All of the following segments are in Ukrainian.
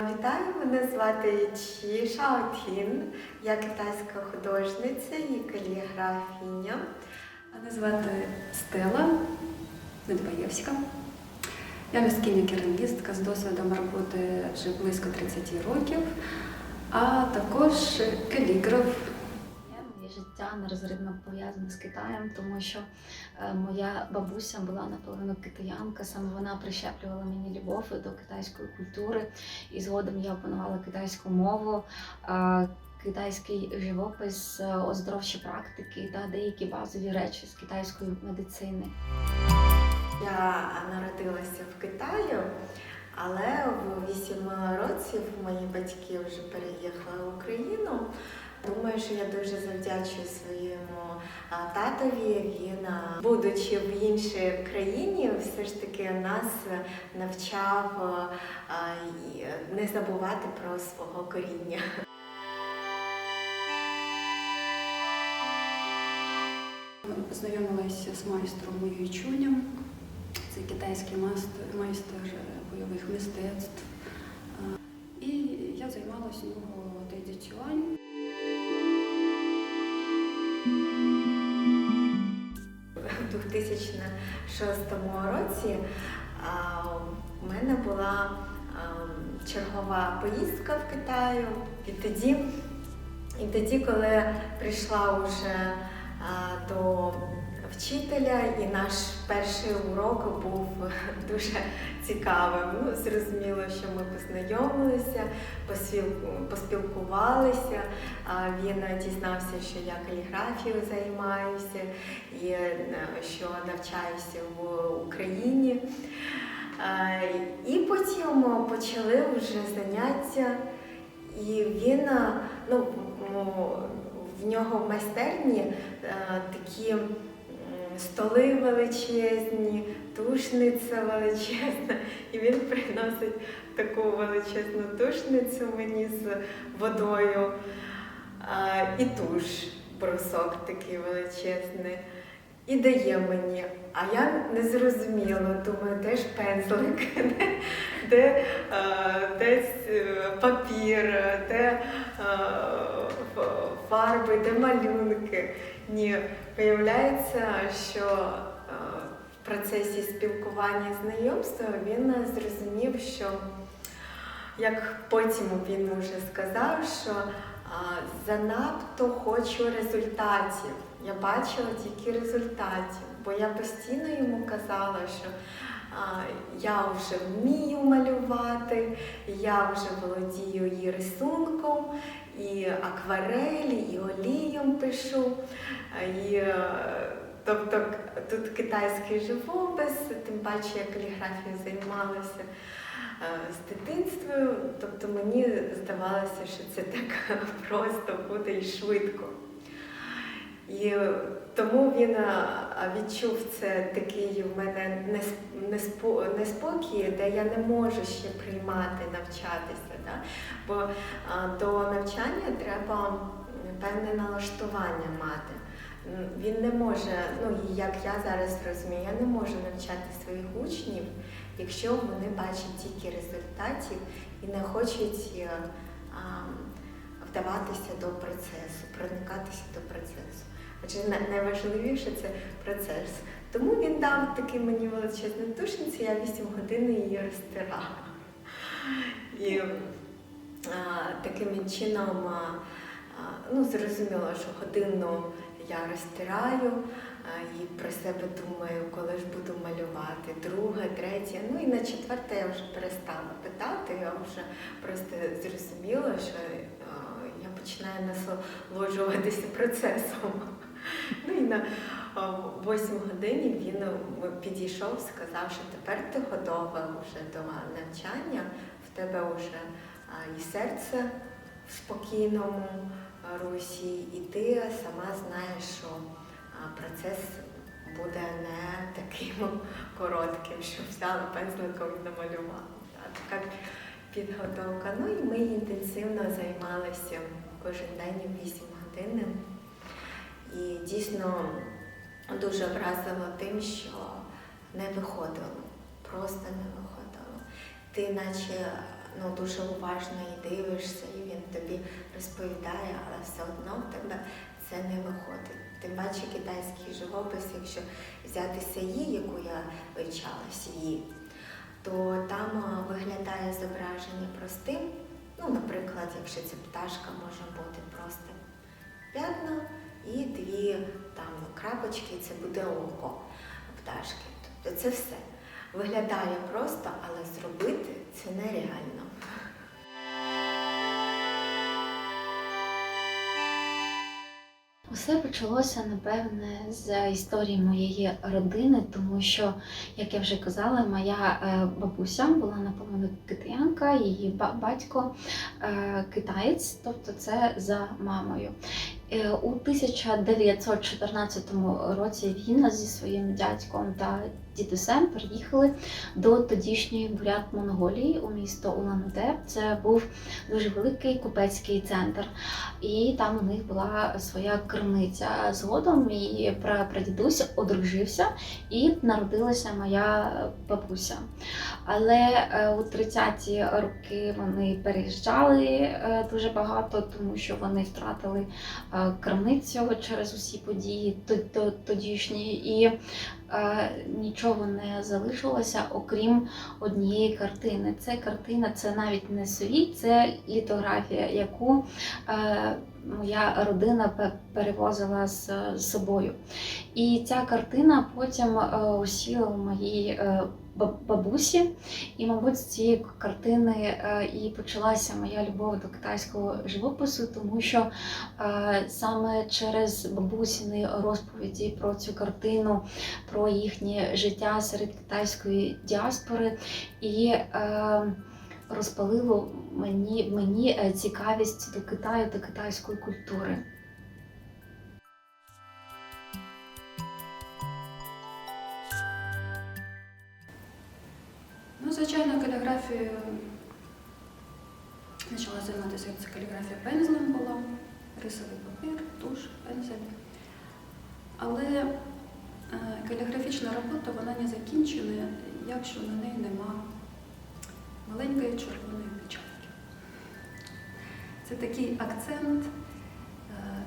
Вітаю, мене звати Чі Шаотін. Я китайська художниця і каліграфіня. Мене звати Стела Недбаєвська. Я місткиня керамістка з досвідом роботи вже близько 30 років, а також каліграф. Життя нерозривно пов'язане з Китаєм, тому що е, моя бабуся була наполовину китаянка. Саме вона прищеплювала мені любов до китайської культури, і згодом я опанувала китайську мову, китайський живопис, е, оздоровчі практики та деякі базові речі з китайської медицини. Я народилася в Китаї, але в 8 років мої батьки вже переїхали в Україну. Думаю, що я дуже завдячую своєму татові. Він, будучи в іншій країні, все ж таки нас навчав не забувати про свого коріння. Познайомилася з майстром Мою Чунем. Це китайський майстер, майстер бойових мистецтв. І я займалася у нього. У 2006 році а, у мене була чергова поїздка в Китаю. І тоді, і тоді коли прийшла вже до вчителя, і наш перший урок був дуже цікавим. Ну, зрозуміло, що ми познайомилися, поспілкувалися. Він дізнався, що я каліграфією займаюся і е, що навчаюся в Україні. І потім почали вже заняття, і він е, ну, в нього в майстерні е, такі столи величезні, тушниця величезна, і він приносить таку величезну тушницю мені з водою а, і туш, брусок такий величезний, і дає мені. А я не зрозуміла, думаю, де ж пензлик, де, де десь е, папір, де фарби, де малюнки. Ні, виявляється, що процесі спілкування знайомства він зрозумів, що як потім він вже сказав, що занадто хочу результатів. Я бачила тільки результатів, бо я постійно йому казала, що я вже вмію малювати, я вже володію і рисунком, і акварелі, і олієм пишу. І, е, тобто тут китайський живопис, тим паче я каліграфією займалася е, з дитинствою. Тобто мені здавалося, що це так просто буде і швидко. І тому він е, відчув це такий в мене неспокій, де я не можу ще приймати, навчатися. Да? Бо е, до навчання треба певне налаштування мати. Він не може, ну як я зараз розумію, я не можу навчати своїх учнів, якщо вони бачать тільки результатів і не хочуть е, а, вдаватися до процесу, проникатися до процесу. Адже найважливіше це процес. Тому він дав такий мені величезну тушницю, я 8 годин її розтирала. І а, таким чином, а, а, ну, зрозуміло, що годину я розтираю і про себе думаю, коли ж буду малювати, друге, третє. Ну і на четверте я вже перестала питати, я вже просто зрозуміла, що я починаю насолоджуватися процесом. Ну і на а, восьмій годині він е, підійшов, сказав, що тепер ти готова вже до навчання, в тебе вже і серце в спокійному русі, і ти сама знаєш, що процес буде не таким коротким, що взяла пензликом і намалювала. Так, Така підготовка. Ну і ми інтенсивно займалися кожен день 8 годин. І дійсно дуже вразило тим, що не виходило, просто не виходило. Ти наче ну, дуже уважно і дивишся, і він тобі розповідає, але все одно в тебе це не виходить. Тим паче китайський живопис, якщо взяти сії, яку я вивчала, сії, то там виглядає зображення простим. Ну, наприклад, якщо це пташка, може бути просто п'ятна і дві там крапочки, це буде око пташки. Тобто це все. Виглядає просто, але зробити це нереально. Усе почалося напевне з історії моєї родини, тому що, як я вже казала, моя е, бабуся була наполовину китаянка, її батько е, китаєць, тобто це за мамою. Е, У 1914 році він зі своїм дядьком та дідусем приїхали до тодішньої бурят Монголії у місто Улан-Удэ. Це був дуже великий купецький центр. І там у них була своя крамниця. Згодом мій пра- прадідусь одружився і народилася моя бабуся. Але е, у 30-ті роки вони переїжджали е, дуже багато, тому що вони втратили е, крамницю через усі події то- то- тодішні, і нічого не залишилося, окрім однієї картини. Це картина, це навіть не совіт, це літографія, яку е, моя родина перевозила з собою. І ця картина потім усіла в моїй е, бабусі. І, мабуть, з цієї картини е, і почалася моя любов до китайського живопису, тому що е, саме через бабусіни розповіді про цю картину, про їхнє життя серед китайської діаспори і е, розпалило мені, мені цікавість до Китаю та китайської культури. Звичайно, каліграфією почала займатися це каліграфія пензлем була, рисовий папір, туш, пензель. Але е, каліграфічна робота вона не закінчена, якщо на неї нема маленької червоної печатки. Це такий акцент, е,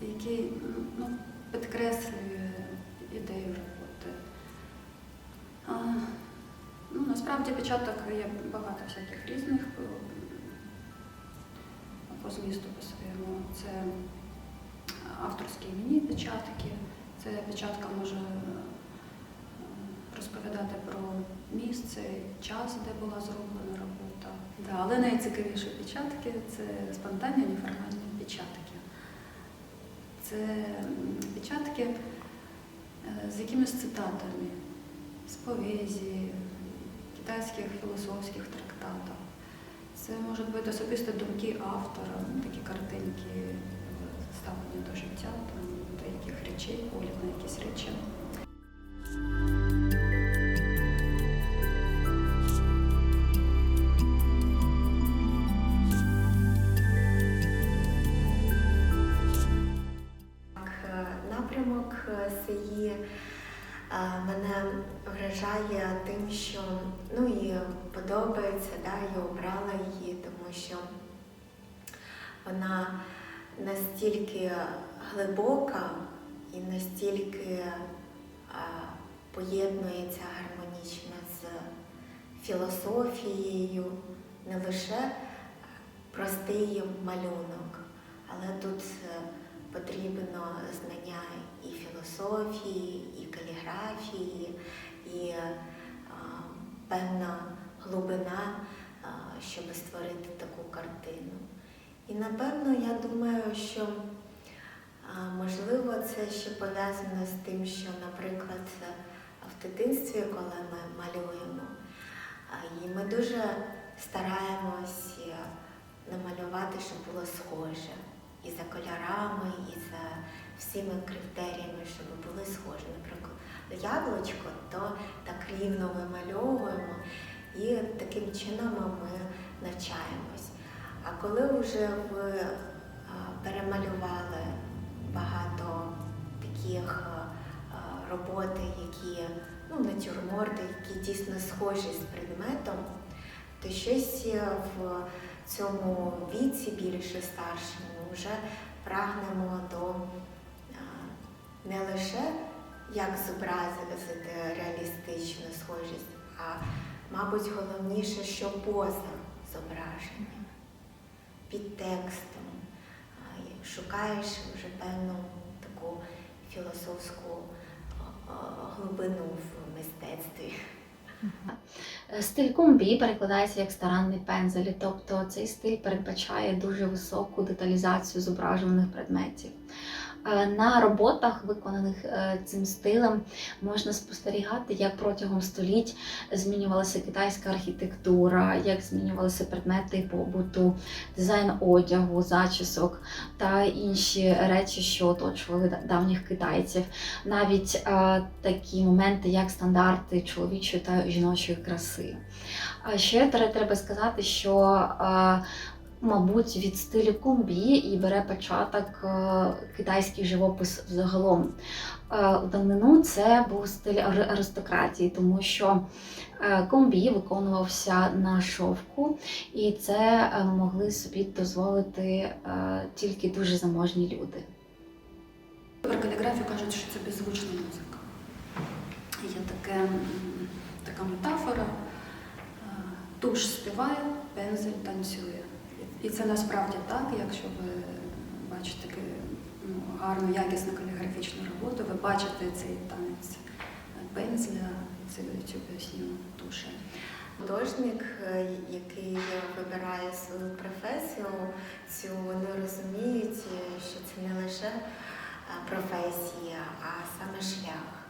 який ну, підкреслює ідею роботи. Насправді печаток є багато всяких різних по, змісту по своєму. Це авторські іменні печатки, це печатка може е, розповідати про місце, час, де була зроблена робота. Да, але найцікавіші печатки це спонтанні неформальні печатки. Це печатки е, з якимись цитатами з поезії, китайських філософських трактатів. Це можуть бути особисті думки автора, такі картинки е, ставлення до життя, там, до яких речей, погляд на якісь речі. Е, Напрямок е, СИї е, мене вражає тим, що ну і подобається, да, я обрала її, тому що вона настільки глибока і настільки поєднується гармонічно з філософією, не лише простий малюнок, але тут е, потрібно знання і філософії, і каліграфії, і е, певна глибина, е, щоб створити таку картину. І напевно я думаю, що е, можливо це ще пов'язано з тим, що, наприклад, в дитинстві, коли ми малюємо, і ми дуже стараємось намалювати, щоб було схоже і за кольорами, і за всіми критеріями, щоб були схожі. Наприклад, яблучко, то так рівно вимальовуємо, і таким чином ми навчаємось. А коли вже ви перемалювали багато таких роботи, які ну, натюрморти, які дійсно схожі з предметом, то щось в цьому віці більше старшому вже прагнемо до не лише як зобразити реалістичну схожість, а мабуть головніше, що поза зображенням, під текстом. Шукаєш вже певну таку філософську глибину в мистецтві. Е, Стиль кумбі перекладається як старанний пензель, тобто цей стиль передбачає дуже високу деталізацію зображуваних предметів. Е, На роботах, виконаних е, цим стилем, можна спостерігати, як протягом століть змінювалася китайська архітектура, як змінювалися предмети побуту, дизайн одягу, зачісок та інші речі, що оточували давніх китайців навіть е, такі моменти, як стандарти чоловічої та жіночої краси. А ще треба сказати, що Мабуть, від стилю кумбі і бере початок е, китайський живопис взагалом. Е, У давнину це був стиль ар- аристократії, тому що е, комбі виконувався на шовку, і це могли собі дозволити тільки дуже заможні люди. Про каліграфію кажуть, що це беззвучна музика. Є таке, така метафора. Туш співає, пензель танцює. І це насправді так, якщо ви бачите ну, гарну, якісну каліграфічну роботу, ви бачите цей танець пензля, цю, цю пісню туші. Художник, е, який вибирає свою професію, цю вони розуміють, що це не лише е, професія, а саме шлях.